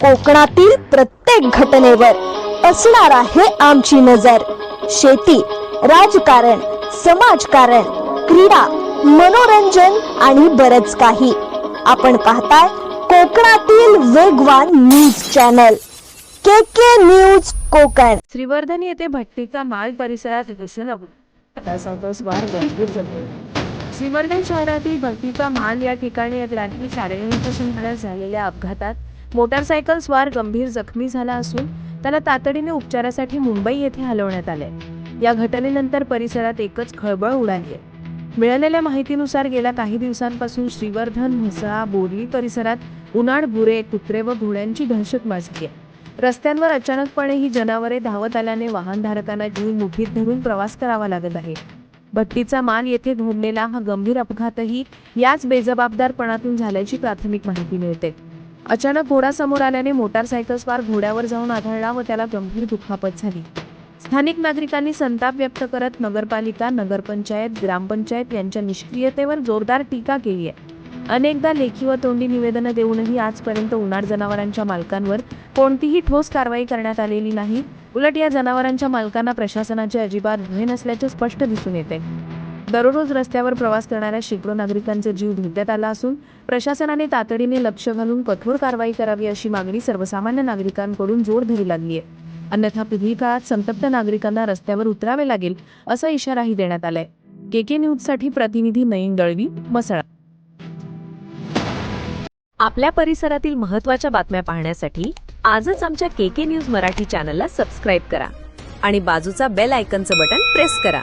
कोकणातील प्रत्येक घटनेवर असणार आहे आमची नजर. शेती राजकारण समाजकारण क्रीडा मनोरंजन आणि बरच काही. आपण पाहताय कोकणातील वेगवान news channel. K K news Konkan. Shrivardhan येथे भट्टीचा माल परिसरात दिसून श्रीवर्धन शहरातील भट्टीचा माल या ठिकाणी रात्री झालेल्या अपघातात मोटारसायकल स्वार गंभीर जखमी झाला असून त्याला तातडीने उपचारासाठी मुंबई येथे हलवण्यात आले या घटनेनंतर परिसरात एकच खळबळ उडाली आहे. मिळालेल्या माहितीनुसार गेल्या काही दिवसांपासून श्रीवर्धन म्हसळा बोरली परिसरात उन्हाळ बुरे कुत्रे व घोड्यांची दहशत माजली आहे. रस्त्यांवर अचानकपणे ही जनावरे धावत आल्याने वाहनधारकांना जीव मुठीत धरून प्रवास करावा लागत आहे. भट्टीचा माल येथे घडलेला हा गंभीर अपघातही याच बेजबाबदारपणातून झाल्याची प्राथमिक माहिती मिळते. अचानक घोडा समोर आल्याने मोटारसायकल स्वार घोड्यावर जाऊन आढळला व त्याला गंभीर दुखापत झाली. स्थानिक नागरिकांनी संताप व्यक्त करत नगरपालिका नगरपंचायत ग्रामपंचायत यांच्या निष्क्रियतेवर जोरदार टीका केली आहे. अनेकदा लेखी व तोंडी निवेदनं देऊनही आजपर्यंत उन्हाळ जनावरांच्या मालकांवर कोणतीही ठोस कारवाई करण्यात आलेली नाही. उलट या जनावरांच्या मालकांना प्रशासनाचे अजिबात भय नसल्याचे स्पष्ट दिसून येते. दररोज रस्त्यावर प्रवास करणाऱ्या शेकडो नागरिकांचा जीव धोक्यात आला असून प्रशासनाने तातडीने लक्ष घालून कठोर कारवाई करावी अशी मागणी सर्वसामान्य नागरिकांकडून जोर धरू लागली आहे अन्यथा पुढील काळात संतप्त नागरिकांना रस्त्यावर उतरावे लागेल असा इशाराही देण्यात आलाय. के के न्यूजसाठी प्रतिनिधी नयन दळवी मसळा आपल्या परिसरातील महत्त्वाच्या बातम्या पाहण्यासाठी आजच आमच्या के के न्यूज मराठी चॅनलला सबस्क्राईब करा आणि बाजूचा बेल आयकनचं बटन प्रेस करा.